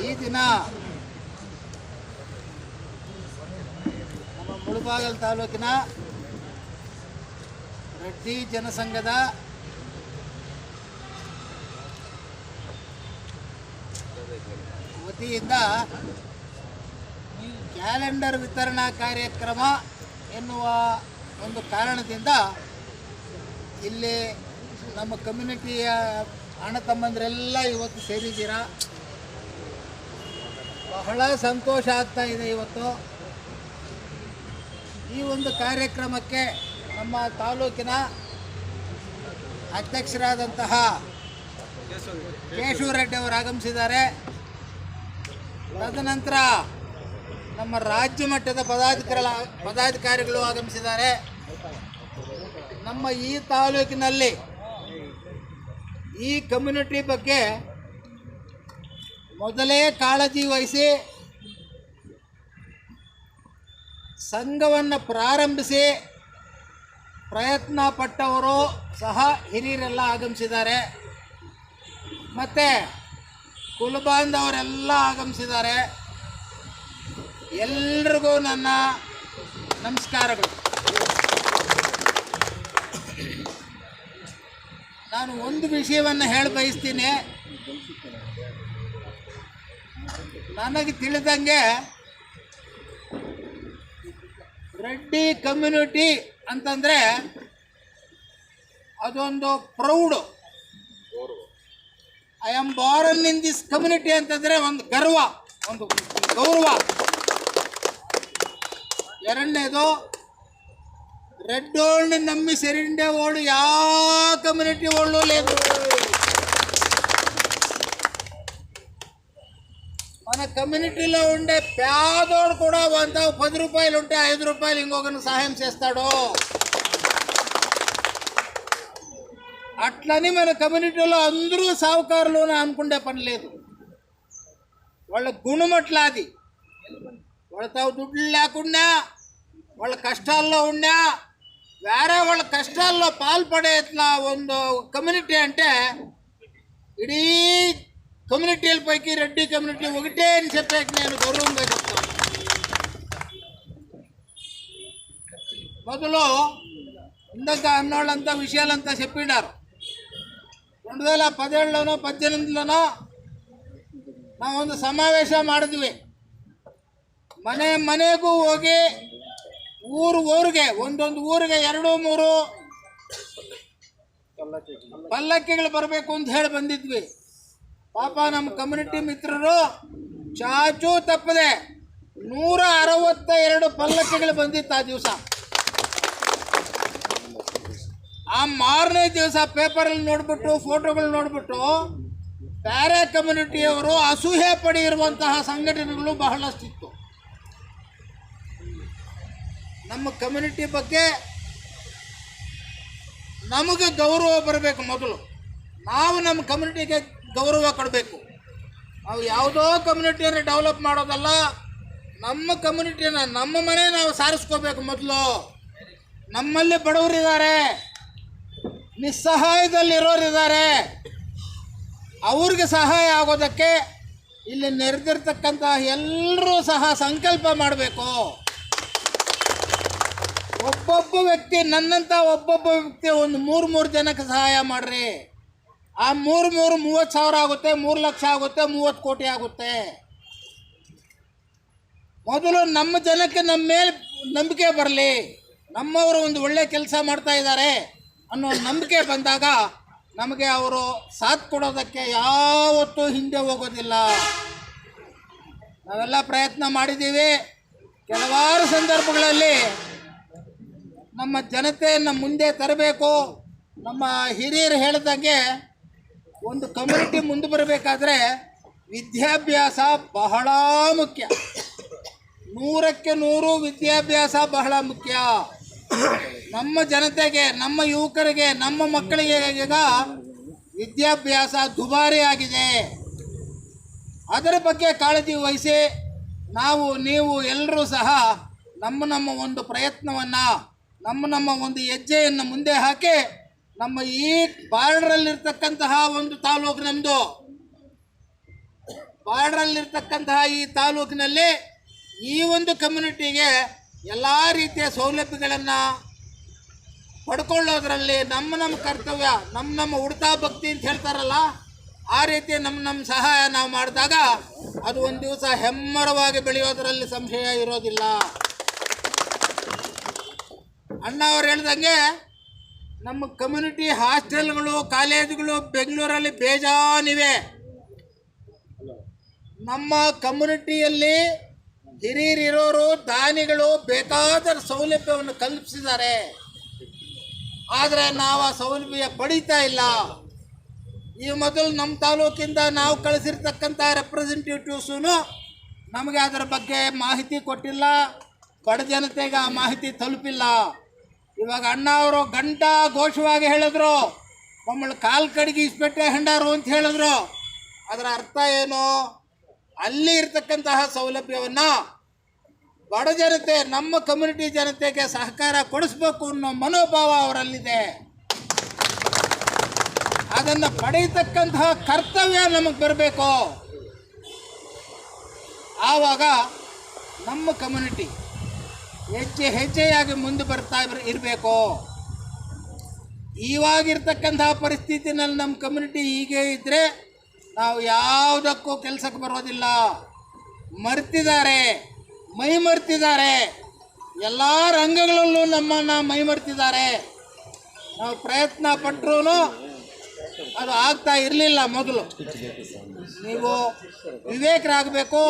ಈ ದಿನ ನಮ್ಮ ಮುಳುಬಾಗಲ್ ತಾಲೂಕಿನ ರೆಡ್ಡಿ ಜನಸಂಘದ ವತಿಯಿಂದ ಕ್ಯಾಲೆಂಡರ್ ವಿತರಣಾ ಕಾರ್ಯಕ್ರಮ ಎನ್ನುವ ಒಂದು ಕಾರಣದಿಂದ ಇಲ್ಲಿ ನಮ್ಮ ಕಮ್ಯುನಿಟಿಯ ಅಣ್ಣ ತಮ್ಮಂದಿರೆಲ್ಲ ಇವತ್ತು ಸೇರಿದ್ದೀರಾ? ಬಹಳ ಸಂತೋಷ ಆಗ್ತಾ ಇದೆ ಇವತ್ತು. ಈ ಒಂದು ಕಾರ್ಯಕ್ರಮಕ್ಕೆ ನಮ್ಮ ತಾಲೂಕಿನ ಅಧ್ಯಕ್ಷರಾದಂತಹ ಕೇಶವ ರೆಡ್ಡಿ ಅವರು ಆಗಮಿಸಿದ್ದಾರೆ. ತದನಂತರ ನಮ್ಮ ರಾಜ್ಯ ಮಟ್ಟದ ಪದಾಧಿಕಾರಿಗಳ ಪದಾಧಿಕಾರಿಗಳು ಆಗಮಿಸಿದ್ದಾರೆ. ನಮ್ಮ ಈ ತಾಲೂಕಿನಲ್ಲಿ ಈ ಕಮ್ಯುನಿಟಿ ಬಗ್ಗೆ ಮೊದಲೇ ಕಾಳಜಿ ವಹಿಸಿ ಸಂಘವನ್ನು ಪ್ರಾರಂಭಿಸಿ ಪ್ರಯತ್ನ ಪಟ್ಟವರು ಸಹ ಹಿರಿಯರೆಲ್ಲ ಆಗಮಿಸಿದ್ದಾರೆ. ಮತ್ತು ಕುಲಬಾಂಧವರೆಲ್ಲ ಆಗಮಿಸಿದ್ದಾರೆ. ಎಲ್ರಿಗೂ ನನ್ನ ನಮಸ್ಕಾರಗಳು. ನಾನು ಒಂದು ವಿಷಯವನ್ನು ಹೇಳಿ ಬಯಸ್ತೀನಿ. ನನಗೆ ತಿಳಿದಂಗೆ ರೆಡ್ಡಿ ಕಮ್ಯುನಿಟಿ ಅಂತಂದರೆ ಅದೊಂದು proud. I am born in this community ಅಂತಂದರೆ ಒಂದು ಗರ್ವ, ಒಂದು ಗೌರವ. ಎರಡನೇದು రెడ్డోళ్ళని నమ్మి నమ్మి సెరిండేవాడు యా కమ్యూనిటీ వాళ్ళు లేదు. మన కమ్యూనిటీలో ఉండే పేదోడు కూడా వంద పది రూపాయలు ఉంటే ఐదు రూపాయలు ఇంకొకరిని సహాయం చేస్తాడు. అట్లని మన కమ్యూనిటీలో అందరూ సావుకారులు అనుకునే పని లేదు. వాళ్ళ గుణం అట్లా అది వాళ్ళతో దుడ్లు లేకుండా వాళ్ళ కష్టాల్లో ఉన్నా వేరే వాళ్ళ కష్టాల్లో పాల్పడే ఇట్లా ಒಂದು కమ్యూనిటీ అంటే ఇడీ కమ్యూనిటీల పైకి రెడ్డి కమ్యూనిటీ ఒకటే అని చెప్పేకి నేను గౌరవంగా చెప్తాను మొదలు ఇందాక అన్నోళ్ళంతా విషయాలంతా చెప్పినారు రెండు వేల పదిహేడులోనో పద్దెనిమిదిలోనో ನಾವೊಂದು ಸಮಾವೇಶ ಮಾಡಿದ್ವಿ ಮನೆ ಮನೆಗೂ ಹೋಗಿ ಊರು ಊರಿಗೆ, ಒಂದೊಂದು ಊರಿಗೆ ಎರಡು ಮೂರು ಪಲ್ಲಕ್ಕಿಗಳು ಬರಬೇಕು ಅಂತ ಹೇಳಿ ಬಂದಿದ್ವಿ. ಪಾಪ ನಮ್ಮ ಕಮ್ಯುನಿಟಿ ಮಿತ್ರರು ಚಾಚು ತಪ್ಪದೆ ನೂರ ಅರವತ್ತ ಎರಡು ಪಲ್ಲಕ್ಕಿಗಳು ಬಂದಿತ್ತು ಆ ದಿವಸ. ಆ ಮಾರನೇ ದಿವಸ ಪೇಪರಲ್ಲಿ ನೋಡ್ಬಿಟ್ಟು ಫೋಟೋಗಳು ನೋಡ್ಬಿಟ್ಟು ಬೇರೆ ಕಮ್ಯುನಿಟಿಯವರು ಅಸೂಹೆ ಪಡೆಯಿರುವಂತಹ ಸಂಘಟನೆಗಳು ಬಹಳಷ್ಟಿತ್ತು ನಮ್ಮ ಕಮ್ಯುನಿಟಿ ಬಗ್ಗೆ ನಮಗೆ ಗೌರವ ಬರಬೇಕು ಮೊದಲು. ನಾವು ನಮ್ಮ ಕಮ್ಯುನಿಟಿಗೆ ಗೌರವ ಕೊಡಬೇಕು. ನಾವು ಯಾವುದೋ ಕಮ್ಯುನಿಟಿಯನ್ನು ಡೆವಲಪ್ ಮಾಡೋದಲ್ಲ, ನಮ್ಮ ಕಮ್ಯುನಿಟಿನ ನಮ್ಮ ಮನೆ ನಾವು ಸಾರಿಸ್ಕೋಬೇಕು ಮೊದಲು. ನಮ್ಮಲ್ಲಿ ಬಡವರಿದ್ದಾರೆ, ನಿಸ್ಸಹಾಯದಲ್ಲಿರೋರಿದ್ದಾರೆ. ಅವ್ರಿಗೆ ಸಹಾಯ ಆಗೋದಕ್ಕೆ ಇಲ್ಲಿ ನೆರೆದಿರ್ತಕ್ಕಂತಹ ಎಲ್ಲರೂ ಸಹ ಸಂಕಲ್ಪ ಮಾಡಬೇಕು. ಒಬ್ಬೊಬ್ಬ ವ್ಯಕ್ತಿ ನನ್ನಂಥ ಒಬ್ಬೊಬ್ಬ ವ್ಯಕ್ತಿ ಒಂದು ಮೂರು ಮೂರು ಜನಕ್ಕೆ ಸಹಾಯ ಮಾಡ್ರಿ. ಆ ಮೂರು ಮೂರು ಮೂವತ್ತು ಸಾವಿರ ಆಗುತ್ತೆ, ಮೂರು ಲಕ್ಷ ಆಗುತ್ತೆ, ಮೂವತ್ತು ಕೋಟಿ ಆಗುತ್ತೆ. ಮೊದಲು ನಮ್ಮ ಜನಕ್ಕೆ ನಮ್ಮ ಮೇಲೆ ನಂಬಿಕೆ ಬರಲಿ. ನಮ್ಮವರು ಒಂದು ಒಳ್ಳೆ ಕೆಲಸ ಮಾಡ್ತಾ ಇದ್ದಾರೆ ಅನ್ನೋ ನಂಬಿಕೆ ಬಂದಾಗ ನಮಗೆ ಅವರು ಸಾಥ್ ಕೊಡೋದಕ್ಕೆ ಯಾವತ್ತೂ ಹಿಂದೆ ಹೋಗೋದಿಲ್ಲ. ನಾವೆಲ್ಲ ಪ್ರಯತ್ನ ಮಾಡಿದ್ದೀವಿ. ಕೆಲವಾರು ಸಂದರ್ಭಗಳಲ್ಲಿ ನಮ್ಮ ಜನತೆಯನ್ನು ಮುಂದೆ ತರಬೇಕು. ನಮ್ಮ ಹಿರಿಯರು ಹೇಳಿದಂಗೆ ಒಂದು ಕಮ್ಯುನಿಟಿ ಮುಂದೆ ಬರಬೇಕಾದ್ರೆ ವಿದ್ಯಾಭ್ಯಾಸ ಬಹಳ ಮುಖ್ಯ. ನೂರಕ್ಕೆ ನೂರು ವಿದ್ಯಾಭ್ಯಾಸ ಬಹಳ ಮುಖ್ಯ. ನಮ್ಮ ಜನತೆಗೆ, ನಮ್ಮ ಯುವಕರಿಗೆ, ನಮ್ಮ ಮಕ್ಕಳಿಗೆ ಈಗ ವಿದ್ಯಾಭ್ಯಾಸ ದುಬಾರಿ ಆಗಿದೆ. ಅದರ ಬಗ್ಗೆ ಕಾಳಜಿ ವಹಿಸಿ, ನಾವು, ನೀವು ಎಲ್ಲರೂ ಸಹ ನಮ್ಮ ನಮ್ಮ ಒಂದು ಪ್ರಯತ್ನವನ್ನು ನಮ್ಮ ನಮ್ಮ ಒಂದು ಹೆಜ್ಜೆಯನ್ನು ಮುಂದೆ ಹಾಕಿ ನಮ್ಮ ಈ ಬಾರ್ಡ್ರಲ್ಲಿರ್ತಕ್ಕಂತಹ ಒಂದು ತಾಲೂಕು ನಮ್ಮದು ಬಾರ್ಡ್ರಲ್ಲಿರ್ತಕ್ಕಂತಹ ಈ ತಾಲೂಕಿನಲ್ಲಿ ಈ ಒಂದು ಕಮ್ಯುನಿಟಿಗೆ ಎಲ್ಲ ರೀತಿಯ ಸೌಲಭ್ಯಗಳನ್ನು ಪಡ್ಕೊಳ್ಳೋದ್ರಲ್ಲಿ ನಮ್ಮ ನಮ್ಮ ಕರ್ತವ್ಯ, ನಮ್ಮ ನಮ್ಮ ಉಡ್ತಾ ಭಕ್ತಿ ಅಂತ ಹೇಳ್ತಾರಲ್ಲ, ಆ ರೀತಿ ನಮ್ಮ ನಮ್ಮ ಸಹಾಯ ನಾವು ಮಾಡಿದಾಗ ಅದು ಒಂದು ದಿವಸ ಹೆಮ್ಮರವಾಗಿ ಬೆಳೆಯೋದರಲ್ಲಿ ಸಂಶಯ ಇರೋದಿಲ್ಲ. ಅಣ್ಣ ಅವ್ರು ಹೇಳ್ದಂಗೆ ನಮ್ಮ ಕಮ್ಯುನಿಟಿ ಹಾಸ್ಟೆಲ್ಗಳು ಕಾಲೇಜುಗಳು ಬೆಂಗಳೂರಲ್ಲಿ ಬೇಜಾನಿವೆ ನಮ್ಮ ಕಮ್ಯುನಿಟಿಯಲ್ಲಿ ಹಿರಿಯರಿರೋರು, ದಾನಿಗಳು ಬೇಕಾದ ಸೌಲಭ್ಯವನ್ನು ಕಲ್ಪಿಸಿದ್ದಾರೆ. ಆದರೆ ನಾವು ಆ ಸೌಲಭ್ಯ ಪಡೀತಾ ಇಲ್ಲ. ಈ ಮೊದಲು ನಮ್ಮ ತಾಲೂಕಿಂದ ನಾವು ಕಳಿಸಿರ್ತಕ್ಕಂಥ ರೆಪ್ರೆಸೆಂಟೇಟಿವ್ಸೂ ನಮಗೆ ಅದರ ಬಗ್ಗೆ ಮಾಹಿತಿ ಕೊಟ್ಟಿಲ್ಲ. ಬಡ ಜನತೆಗೆ ಆ ಮಾಹಿತಿ ತಲುಪಿಲ್ಲ. ಇವಾಗ ಅಣ್ಣ ಅವರು ಗಂಟ ಘೋಷವಾಗಿ ಹೇಳಿದ್ರು. ಮಮ್ಮಳ ಕಾಲ್ ಕಡೆಗೆ ಇಸ್ಪೆಟ್ಟೆ ಹೆಂಡಾರು ಅಂತ ಹೇಳಿದ್ರು. ಅದರ ಅರ್ಥ ಏನು? ಅಲ್ಲಿ ಇರ್ತಕ್ಕಂತಹ ಸೌಲಭ್ಯವನ್ನು ಬಡ ಜನತೆ, ನಮ್ಮ ಕಮ್ಯುನಿಟಿ ಜನತೆಗೆ ಸಹಕಾರ ಕೊಡಿಸ್ಬೇಕು ಅನ್ನೋ ಮನೋಭಾವ ಅವರಲ್ಲಿದೆ. ಅದನ್ನು ಪಡೆಯತಕ್ಕಂತಹ ಕರ್ತವ್ಯ ನಮಗೆ ಬರಬೇಕು. ಆವಾಗ ನಮ್ಮ ಕಮ್ಯುನಿಟಿ ಹೆಜ್ಜೆ ಹೆಜ್ಜೆಯಾಗಿ ಮುಂದೆ ಬರ್ತಾ ಇರಬೇಕು. ಇವಾಗಿರ್ತಕ್ಕಂಥ ಪರಿಸ್ಥಿತಿನಲ್ಲಿ ನಮ್ಮ ಕಮ್ಯುನಿಟಿ ಹೀಗೆ ಇದ್ದರೆ ನಾವು ಯಾವುದಕ್ಕೂ ಕೆಲಸಕ್ಕೆ ಬರೋದಿಲ್ಲ. ಮರ್ತಿದ್ದಾರೆ, ಮೈ ಮರ್ತಿದ್ದಾರೆ. ಎಲ್ಲ ರಂಗಗಳಲ್ಲೂ ನಮ್ಮನ್ನು ಮೈ ಮರ್ತಿದ್ದಾರೆ. ನಾವು ಪ್ರಯತ್ನ ಪಟ್ಟರೂ ಅದು ಆಗ್ತಾ ಇರಲಿಲ್ಲ ಮೊದಲು. ನೀವು ವಿವೇಕರಾಗಬೇಕು.